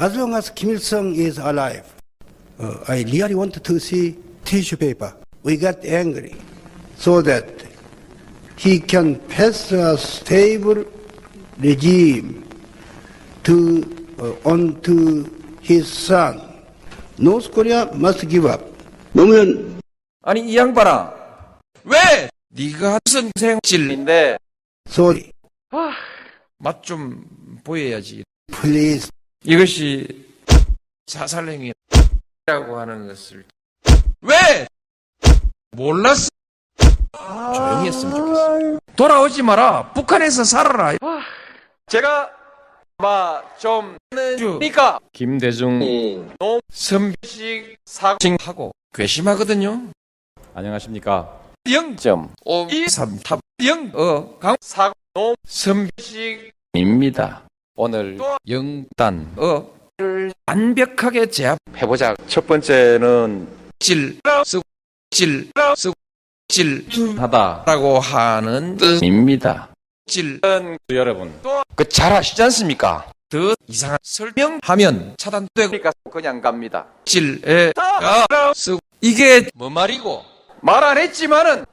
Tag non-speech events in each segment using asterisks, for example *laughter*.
As long as Kim Il sung is alive, uh, I really wanted to see tissue paper. We got angry so that he can pass a stable regime to uh, on to his son. North Korea must give up. 노무현 아니 이 양반아 왜 네가 무슨 생질인데 sorry, 맛좀 보여야지 please. 이것이 자살행위라고 하는 것을 왜 몰랐어? 조용히 했으면 좋겠어. 돌아오지 마라. 북한에서 살아라. 제가 막좀 김대중이 너무 선비식 사고하고 괘씸하거든요. 안녕하십니까. 0.523탑 0 어, 강 사고 너무 선비식입니다 오늘 영단 어를 완벽하게 제압해보자 첫 번째는 질 쓰고 질 쓰고 하다. 질라고 하는 뜻입니다 질은 여러분. 그 잘 아시지 않습니까? 더 이상한 설명하면 차단되니까 그냥 갑니다. 질에 가 쓰고 이게 뭐 말이고 말 안 했지만은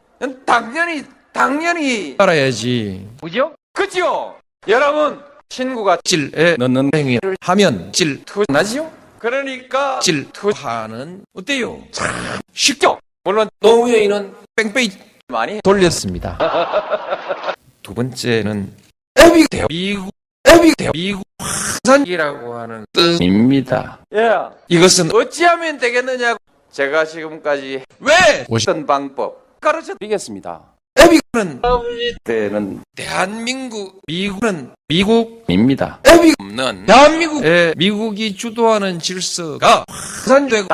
당연히 당연히 알아야지. 그죠? 그죠? 여러분 친구가 질에 넣는 행위를 하면 질투나지요? 그러니까 질투하는 어때요? 참 쉽죠? 물론 노무현이는 뺑뺑이 많이 돌렸습니다. *laughs* 두 번째는 에빅 대 미국 에빅 대 미국 화산이라고 하는 뜻입니다. 예. 이것은 어찌하면 되겠느냐고 제가 지금까지 왜 오셨던 방법 가르쳐 드리겠습니다. 에빅은 때는 대한민국 미국은 미국입니다. 에빅 없는 대한민국에 미국이 주도하는 질서가 화산되고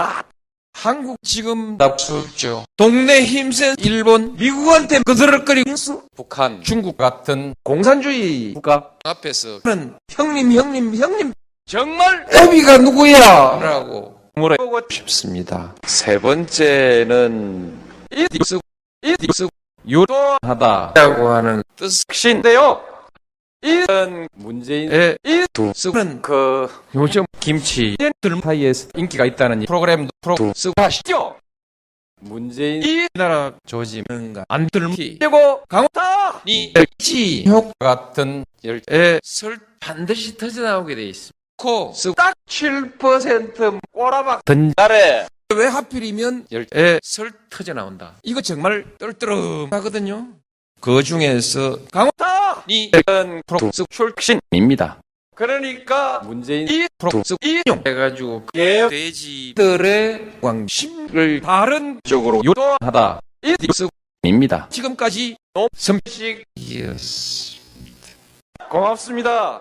한국 지금 납수죠. 동네 힘센 일본, 미국한테 그들을거리면서 북한, 중국 같은 공산주의 국가 앞에서는 형님, 형님, 형님 정말 애비가 누구야? 라고 물어보고 싶습니다. 세 번째는 이득스, 이득스, 하다. 요라고 하는 뜻인데요. 이는 문재인 이두스는 그 요즘 김치 사이에서 인기가 있다는 프로그램 프로스 하시죠. 문재인 이 나라 조짐은가 안 강타니 지 효과 같은 열에 설 반드시 터져 나오게 돼 있습니다. 딱7% 꼬라박 던달에 왜 하필이면 열에 설 터져 나온다. 이거 정말 떨떠름하거든요. 그 중에서 강타니 프로스 출신입니다. 그러니까 문재인 이 프로스 이용 해가지고 예 돼지들의 왕심을 다른 쪽으로 하다. 이득입니다. 지금까지 nom선식이었습니다. 고맙습니다.